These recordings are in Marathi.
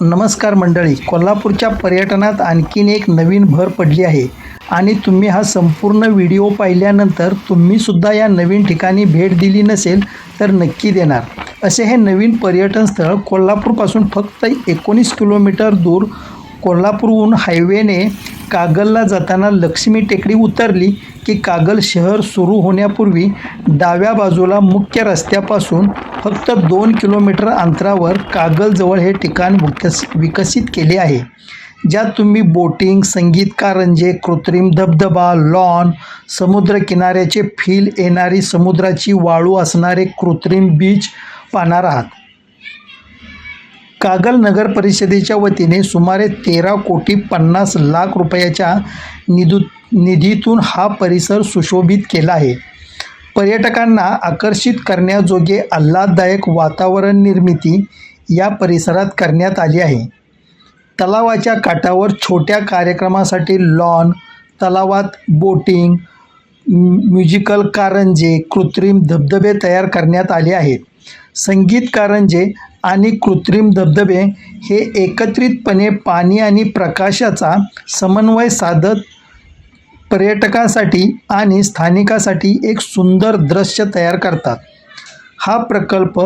नमस्कार मंडळी. कोल्हापूरच्या पर्यटनात आणखीन एक नवीन भर पडली आहे आणि तुम्ही हा संपूर्ण व्हिडिओ पाहिल्यानंतर तुम्हीसुद्धा या नवीन ठिकाणी भेट दिली नसेल तर नक्की देणार. असे हे नवीन पर्यटन स्थळ कोल्हापूरपासून फक्त एकोणीस किलोमीटर दूर कोल्हापूरहून हायवेने कागलला जाताना लक्ष्मी टेकडी उतरली की कागल शहर सुरू होण्यापूर्वी डाव्या बाजूला मुख्य रस्त्यापासून फक्त दोन किलोमीटर अंतरावर कागलजवळ हे ठिकाण विकस विकसित केले आहे. ज्यात तुम्ही बोटिंग संगीत कारंजे कृत्रिम धबधबा लॉन समुद्रकिनाऱ्याचे फील येणारी समुद्राची वाळू असणारे कृत्रिम बीच पाहणार आहात. कागल नगर परिषदेच्या वतीने सुमारे तेरा कोटी पन्नास लाख रुपयाच्या निधू निधीतून हा परिसर सुशोभित केला आहे. पर्यटकांना आकर्षित करण्याजोगे आल्हाददायक वातावरण निर्मिती या परिसरात करण्यात आली आहे. तलावाच्या काठावर छोट्या कार्यक्रमासाठी लॉन तलावात बोटिंग म्युझिकल कारंजे कृत्रिम धबधबे तयार करण्यात आले आहेत. संगीत कारंजे आणि कृत्रिम धबधबे हे एकत्रितपणे पाणी आणि प्रकाशाचा समन्वय साधत पर्यटकांसाठी आणि स्थानिकासाठी एक सुंदर दृश्य तयार करतात. हा प्रकल्प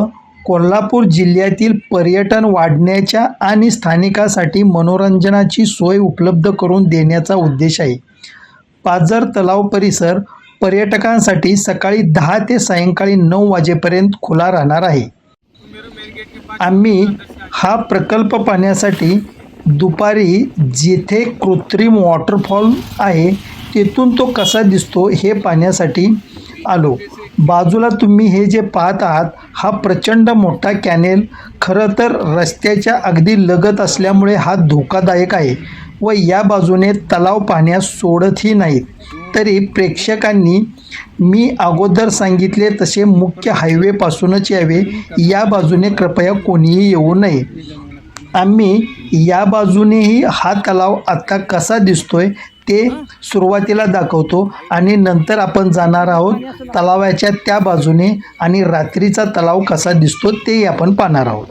कोल्हापूर जिल्ह्यातील पर्यटन वाढण्याच्या आणि स्थानिकासाठी मनोरंजनाची सोय उपलब्ध करून देण्याचा उद्देश आहे. पाझर तलाव परिसर पर्यटकांसाठी सकाळी दहा ते सायंकाळी नऊ वाजेपर्यंत खुला राहणार आहे. आम्ही हा प्रकल्प पाहण्यासाठी दुपारी जेथे कृत्रिम वॉटरफॉल आहे तेथून तो कसा दिसतो हे पाहण्यासाठी आलो. बाजूला तुम्ही हे जे पाहत आहात हा प्रचंड मोठा कॅनेल खरं तर रस्त्याच्या अगदी लगत असल्यामुळे हा धोकादायक आहे व या बाजूने तलाव पाहण्यास सोडतही नाहीत. तरी प्रेक्षकांनी मी अगोदर सांगितले तसे मुख्य हायवेपासूनच यावे. या बाजूने कृपया कोणीही येऊ नये. आम्ही या बाजूनेही हा तलाव आत्ता कसा दिसतोय ते सुरुवातीला दाखवतो आणि नंतर आपण जाणार आहोत तलावाच्या त्या बाजूने आणि रात्रीचा तलाव कसा दिसतो तेही आपण पाहणार आहोत.